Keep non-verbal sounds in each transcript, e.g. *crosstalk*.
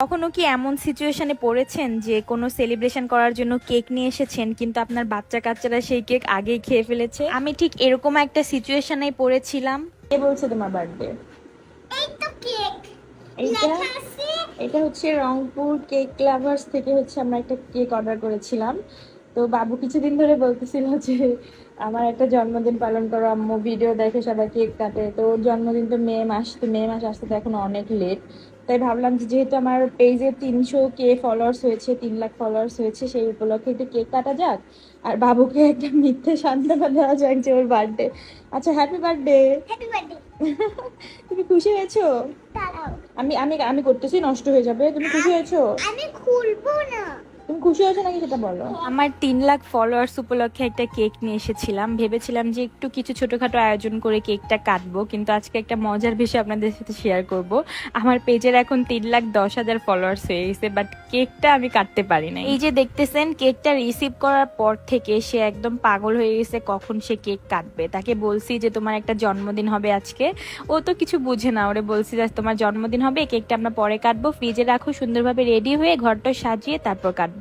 কখনো কি এমন সিচুয়েশনে পড়েছেন যে কোনো সেলিব্রেশন করার জন্য কেক নিয়ে এসেছেন কিন্তু আপনার বাচ্চা কাচ্চারা সেই কেক আগেই খেয়ে ফেলেছে? আমি ঠিক এরকম একটা সিচুয়েশনে পড়েছিলাম। কে বলছে তোমার বার্থডে এই তো কেক এইটা? এটা হচ্ছে রংপুর কেক ক্লাভার্স থেকে হচ্ছে আমরা একটা কেক অর্ডার করেছিলাম। তো বাবু কিছুদিন ধরে বলতেছিল যে আমার একটা জন্মদিন পালন করো আম্মু ভিডিও দেখে সবাই কেক কাটে। তো ওর জন্মদিন তো মে মাস তো মে মাস আসতে তো এখন অনেক লেট তাই ভাবলাম যে যেহেতু আমার পেজে তিনশো কে ফলোয়ার্স হয়েছে তিন লাখ ফলোয়ার্স হয়েছে সেই উপলক্ষে একটু কেক কাটা যাক। আর বাবুকে একটা মিথ্যে সান্ত্বনা দেওয়া যাক যে ওর বার্থডে আচ্ছা হ্যাপি বার্থডে *laughs* তুমি খুশি হয়েছো? আমি আমি আমি করতেছি নষ্ট হয়ে যাবে। তুমি খুশি হয়েছো? আমি খুলবো না। তুমি খুশি হয়েছো নাকি সেটা বলো? আমার তিন লাখ ফলোয়ার্স উপলক্ষে একটা কেক নিয়ে এসেছিলাম। ভেবেছিলাম যে একটু কিছু ছোটখাটো আয়োজন করে কেকটা কাটবো কিন্তু আজকে একটা মজার বিষয় আপনাদের সাথে শেয়ার করব। আমার পেজের এখন তিন লাখ দশ হাজার ফলোয়ার্স হয়ে গেছে বাট কেকটা আমি কাটতে পারি না এই যে দেখতেছেন কেকটা রিসিভ করার পর থেকে সে একদম পাগল হয়ে গেছে কখন সে কেক কাটবে। তাকে বলছি যে তোমার একটা জন্মদিন হবে আজকে। ও তো কিছু বুঝে না ওরে বলছি যে তোমার জন্মদিন হবে কেকটা আমরা পরে কাটবো। ফ্রিজে রাখো সুন্দরভাবে রেডি হয়ে ঘরটা সাজিয়ে তারপর কাটবো।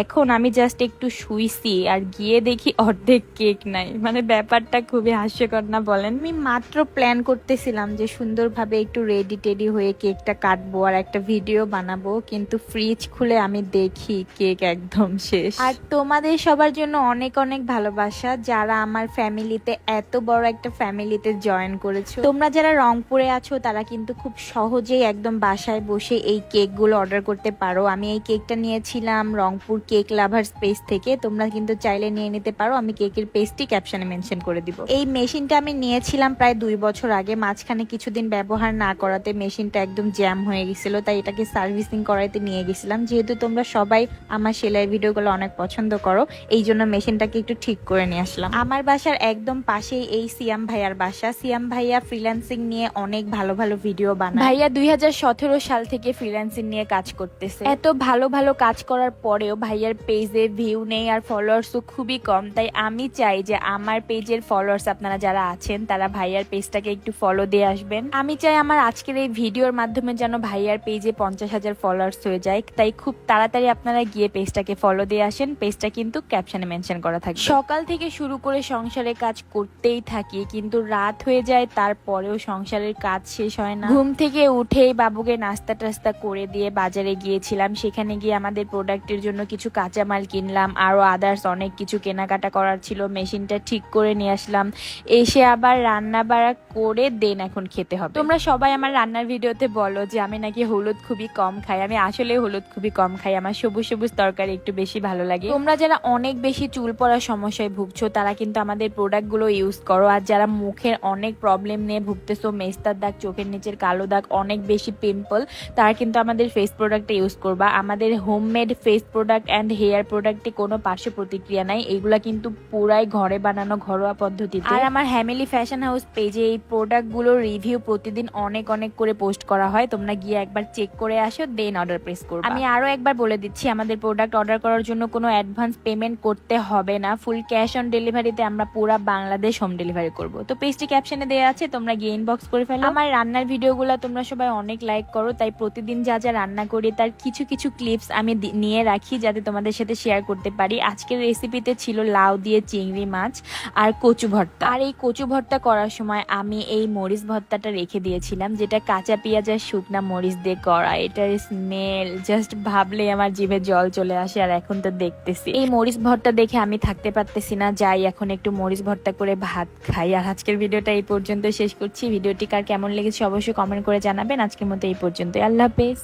এখন আমি জাস্ট একটু শুইছি আর গিয়ে দেখি অর্ধেক কেক নাই। মানে ব্যাপারটা খুবই হাস্যকর না বলেন? আমি মাত্র প্ল্যান করতেছিলাম যে সুন্দরভাবে একটু রেডি টেডি হয়ে কেকটা কাটবো আর একটা ভিডিও বানাবো কিন্তু ফ্রিজ খুলে আমি দেখি কেক একদম শেষ। আর তোমাদের সবার জন্য অনেক অনেক ভালোবাসা। যারা আমার ফ্যামিলিতে এত বড় একটা ফ্যামিলিতে জয়েন করেছ। তোমরা যারা রংপুরে আছো তারা কিন্তু খুব সহজেই একদম বাসায় বসে এই কেকগুলো অর্ডার করতে পারো। আমি এই কেকটা নিয়েছিলাম রংপুর কেক লাভার স্পেস থেকে। তোমরা কিন্তু চাইলে নিয়ে নিতে পারো। আমি কেকের পেজটি ক্যাপশনে মেনশন করে দিব। এই মেশিনটা আমি নিয়েছিলাম প্রায় দুই বছর আগে। মাঝখানে কিছুদিন ব্যবহার না করাতে মেশিনটা একদম জ্যাম হয়ে গেছিল, তাই এটাকে সার্ভিসিং করাইতে নিয়ে গেছিলাম। যেহেতু তোমরা সবাই আমার সেলাই ভিডিওগুলো অনেক পছন্দ করো, এই জন্য মেশিনটাকে একটু ঠিক করে নিয়ে আসলাম। আমার বাসার একদম পাশেই এই সিয়াম ভাইয়ার বাসা। সিয়াম ভাইয়া ফ্রিল্যান্সিং নিয়ে অনেক ভালো ভালো ভিডিও বানায়। ভাইয়া দুই হাজার সতেরো সাল থেকে ফ্রিল্যান্সিং নিয়ে কাজ করতেছে। এত ভালো ভালো কাজ করার পরেও ভাইয়ার পেজে ভিউ নেই আর ফলোয়ার্সও খুবই কম। তাই আমি চাই যে আমার পেজের ফলোয়ার্স আপনারা যারা আছেন, তারা ভাইয়ার পেজটাকে একটু ফলো দিয়ে আসবেন। আমি চাই আমার আজকের এই ভিডিওর মাধ্যমে যেন ভাইয়ার পেজে পঞ্চাশ হাজার ফলোয়ার্স হয়ে যায়। তাই খুব তাড়াতাড়ি আপনারা গিয়ে পেজটাকে ফলো দিয়ে আসেন। পেজটা কিন্তু ক্যাপশনে মেনশন করা থাকে সকাল থেকে শুরু করে সংসারে কাজ করতেই থাকি, কিন্তু রাত হয়ে যায়, তারপরেও সংসারের কাজ শেষ হয় না। ঘুম থেকে উঠেই বাবুকে নাস্তা টাস্তা করে দিয়ে বাজারে গিয়েছিলাম। সেখানে গিয়ে আমাদের প্রোডাক্টের জন্য কিছু কাঁচামাল কিনলাম, আরও আদার্স অনেক কিছু কেনাকাটা করার ছিল, মেশিনটা ঠিক করে নিয়ে আসলাম। এসে আবার রান্না বাড়া করে দেন এখন খেতে হবে। তোমরা সবাই আমার রান্নার ভিডিওতে বলো যে আমি নাকি হলুদ খুবই কম খাই। আমি আসলে হলুদ খুবই কম খাই, আমার সবুজ সবুজ তরকারি একটু বেশি ভালো লাগে। তোমরা যারা অনেক বেশি চুল পড়ার সমস্যায় ভুগছো, তারা কিন্তু আমাদের প্রোডাক্টগুলো ইউজ করো। আর যারা মুখের অনেক প্রবলেম নিয়ে ভুগতেছো, মেস্তার দাগ, চোখের নিচের কালো দাগ, অনেক বেশি পিম্পল তারা কিন্তু আমাদের ফেস প্রোডাক্টটা ইউজ করবা। আমাদের homemade face product and hair প্রোডাক্টে কোনো পার্শ্ব প্রতিক্রিয়া নাই। এগুলা কিন্তু পুরাই ঘরে বানানো ঘরোয়া পদ্ধতিতে। আর আমার হ্যামিলি ফ্যাশন হাউস পেজে এই প্রোডাক্টগুলোর রিভিউ প্রতিদিন অনেক অনেক করে পোস্ট করা হয়। তোমরা গিয়ে একবার চেক করে আসো দেন অর্ডার প্রেস করো আমি আরও একবার বলে দিচ্ছি আমাদের প্রোডাক্ট অর্ডার করার জন্য কোনো অ্যাডভান্স পেমেন্ট করতে হবে না। ফুল ক্যাশ অন ডেলিভারিতে আমরা পুরা বাংলাদেশ হোম ডেলিভারি করব। তো পেজটি ক্যাপশনে দেওয়া আছে তোমরা গিয়ে ইনবক্স করে ফেলো। আমার রান্নার ভিডিওগুলো তোমরা সবাই অনেক লাইক করো তাই প্রতিদিন যা যা রান্না করি তার কিছু কিছু ক্লিপস আমি দি- নিয়ে রাখি যাতে তোমাদের সাথে শেয়ার করতে পারি। আজকের রেসিপিতে ছিল লাউ দিয়ে চিংড়ি মাছ আর কচু ভর্তা। আর এই কচু ভর্তা করার সময় আমি এই মরিচ ভর্তাটা রেখে দিয়েছিলাম, যেটা কাঁচা পেঁয়াজ আর শুকনা মরিচ দিয়ে করা। এটার স্মেল জাস্ট ভাবলেই আমার জিভে জল চলে আসে আর এখন তো দেখতেছি। এই মরিচ ভর্তা দেখে আমি থাকতে পারতেছি না, যাই এখন একটু মরিচ ভর্তা করে ভাত খাই। আর আজকের ভিডিওটা এই পর্যন্ত শেষ করছি। ভিডিওটি কার কেমন লেগেছে অবশ্যই কমেন্ট করে জানাবেন। আজকের মতো এই পর্যন্ত আল্লাহ হাফেজ।